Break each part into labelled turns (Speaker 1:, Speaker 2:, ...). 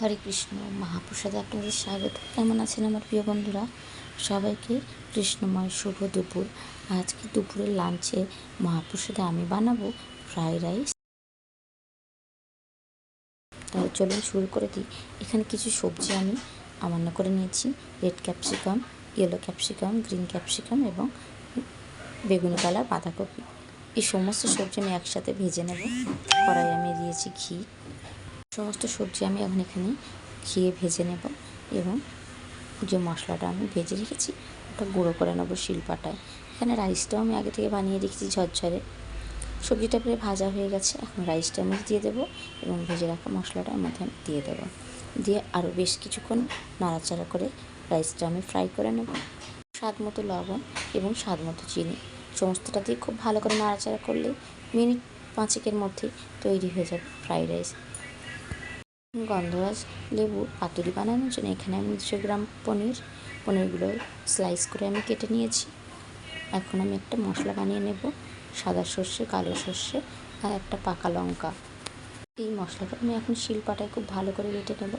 Speaker 1: হরে কৃষ্ণ, মহাপ্রসাদে আপনাদের স্বাগত। কেমন আছেন আমার প্রিয় বন্ধুরা? সবাইকে কৃষ্ণময় শুভ দুপুর। আজকে দুপুরের লাঞ্চে মহাপ্রসাদে আমি বানাবো ফ্রাইড রাইস। তাহলে চলুন শুরু করে দিই। এখানে কিছু সবজি আমি আমান্য করে নিয়েছি। Red capsicum, yellow capsicum, green capsicum এবং বেগুনি কালার বাঁধাকপি। এই সমস্ত সবজি আমি একসাথে ভেজে নেব। কড়াই আমি দিয়েছি ঘি। সমস্ত সবজি আমি এখন এখানে ঘিয়ে ভেজে নেব এবং যে মশলাটা আমি ভেজে রেখেছি, ওটা গুঁড়ো করে নেব শিলপাটায়। এখানে রাইসটাও আমি আগে থেকে বানিয়ে রেখেছি ঝরঝরে। সবজিটা প্রায় ভাজা হয়ে গেছে, এখন রাইসটা আমি দিয়ে দেবো এবং ভেজে রাখা মশলাটা মধ্যে আমি দিয়ে দেবো। দিয়ে আরও বেশ কিছুক্ষণ নাড়াচাড়া করে রাইসটা আমি ফ্রাই করে নেব। স্বাদ মতো লবণ এবং স্বাদ মতো চিনি, সমস্তটা দিয়ে খুব ভালো করে নাড়াচাড়া করলে মিনিট পাঁচেকের মধ্যেই তৈরি হয়ে যাবে ফ্রাইড রাইস গন্ধরাজ লেবু, পাতুরি বানানোর জন্য এখানে আমি দুশো গ্রাম পনির। পনিরগুলো স্লাইস করে আমি কেটে নিয়েছি। এখন আমি একটা মশলা বানিয়ে নেব, সাদা সর্ষে, কালো সর্ষে আর একটা পাকা লঙ্কা। এই মশলাটা আমি এখন শিলপাটায় খুব ভালো করে বেটে নেব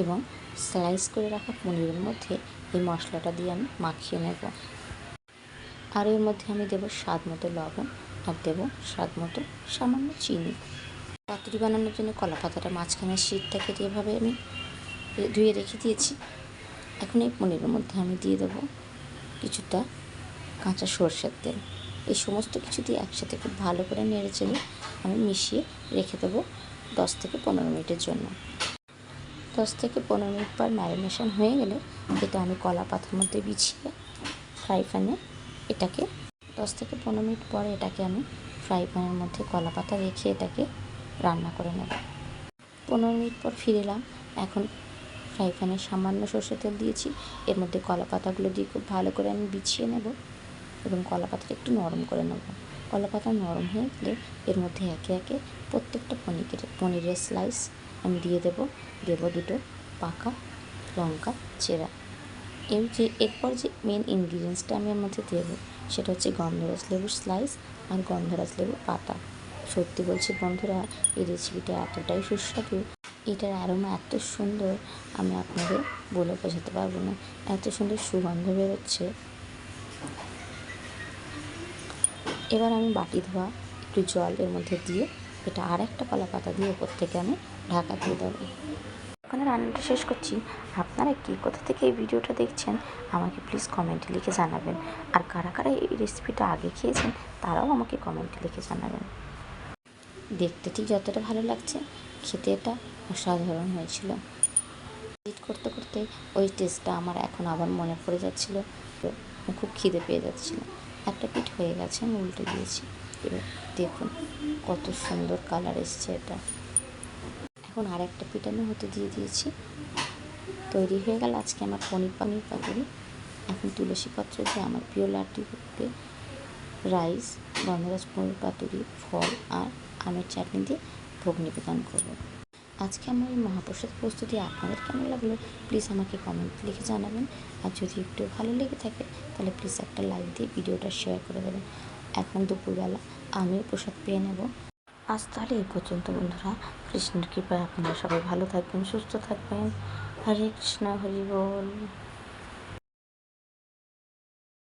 Speaker 1: এবং স্লাইস করে রাখা পনিরের মধ্যে এই মশলাটা দিয়ে আমি মাখিয়ে নেব। আর এর মধ্যে আমি দেবো স্বাদ মতো লবণ আর দেবো স্বাদ মতো সামান্য চিনি। পাতুরি বানানোর জন্য কলা পাতাটা মাঝখানে শীতটা কেটে এভাবে আমি ধুয়ে রেখে দিয়েছি। এখন এই পনিরের মধ্যে আমি দিয়ে দেবো কিছুটা কাঁচা সর্ষের তেল। এই সমস্ত কিছু দিয়ে একসাথে খুব ভালো করে নেড়ে চেড়ে আমি মিশিয়ে রেখে দেবো দশ থেকে পনেরো মিনিটের জন্য। দশ থেকে পনেরো মিনিট পর ম্যারিনেশন হয়ে গেলে এটা আমি কলা পাতার মধ্যে বিছিয়ে ফ্রাই প্যানে এটাকে দশ থেকে পনেরো মিনিট পরে এটাকে আমি ফ্রাই প্যানের মধ্যে কলা পাতা রেখে এটাকে রান্না করে নেব। পনেরো মিনিট পর ফিরে এলাম। এখন ফ্রাই প্যানে সামান্য সর্ষে তেল দিয়েছি। এর মধ্যে কলা পাতাগুলো দিয়ে খুব ভালো করে আমি বিছিয়ে নেব এবং কলা পাতাটা একটু নরম করে নেব। কলা পাতা নরম হয়ে গেলে এর মধ্যে একে একে প্রত্যেকটা পনিরের পনিরের স্লাইস আমি দিয়ে দেব। দেব দুটো পাকা লঙ্কা চেরা। এর যে, এরপর যে মেন ইনগ্রিডিয়েন্টসটা আমি এর মধ্যে দেবো, সেটা হচ্ছে গন্ধরাজ লেবুর স্লাইস আর গন্ধরাজ লেবুর পাতা। সত্যি বলছি বন্ধুরা, এই রেসিপিটা এতটাই সুস্বাদু, এটার অ্যারোমা এত সুন্দর, আমি আপনাদের বলে বোঝাতে পারব না, এত সুন্দর সুগন্ধ বেরোচ্ছে। এবার আমি বাটি ধোয়া, একটু জল এর মধ্যে দিয়ে, এটা আর একটা কলা পাতা দিয়ে ওপর থেকে আমি ঢাকা দিয়ে দেবো। ওখানে রান্নাটা শেষ করছি। আপনারা কি কোথা থেকে এই ভিডিওটা দেখছেন, আমাকে প্লিজ কমেন্টে লিখে জানাবেন। আর কারা কারা এই রেসিপিটা আগে খেয়েছেন, তারাও আমাকে কমেন্টে লিখে জানাবেন। দেখতে ঠিক যতটা ভালো লাগছে, খেতে এটা অসাধারণ হয়েছিল। এডিট করতে করতে ওই টেস্টটা আমার এখন আবার মনে পড়ে যাচ্ছিল খুব খিদে পেয়ে যাচ্ছিল। একটা পিঠ হয়ে গেছে, আমি উল্টে দিয়েছি। এবার দেখুন কত সুন্দর কালার এসছে এটা। এখন আর একটা পিঠ আমি হতে দিয়ে দিয়েছি। তৈরি হয়ে গেল আজকে আমার পনির পানির পাতুরি। এখন তুলসী পাত্র দিয়ে আমার প্রিয় লাড্ডু রাইস গন্ধরাজ পনির পাতুরি, ফল আর আমের চাটনি দিয়ে ভোগ নিবেদন করব। আজকে আমার এই মহাপ্রসাদ প্রস্তুতি আপনাদের কেমন লাগল প্লিজ আমাকে কমেন্ট লিখে জানাবেন। আর যদি একটু ভালো লেগে থাকে, তাহলে প্লিজ একটা লাইক দিয়ে ভিডিওটা শেয়ার করে দেবেন। এখন দুপুরবেলা আমিও প্রসাদ পেয়ে নেব। আজ তাহলে এই পর্যন্ত, বন্ধুরা। কৃষ্ণের কৃপায় আপনারা সবাই ভালো থাকবেন, সুস্থ থাকবেন। হরে কৃষ্ণ, হরি বল।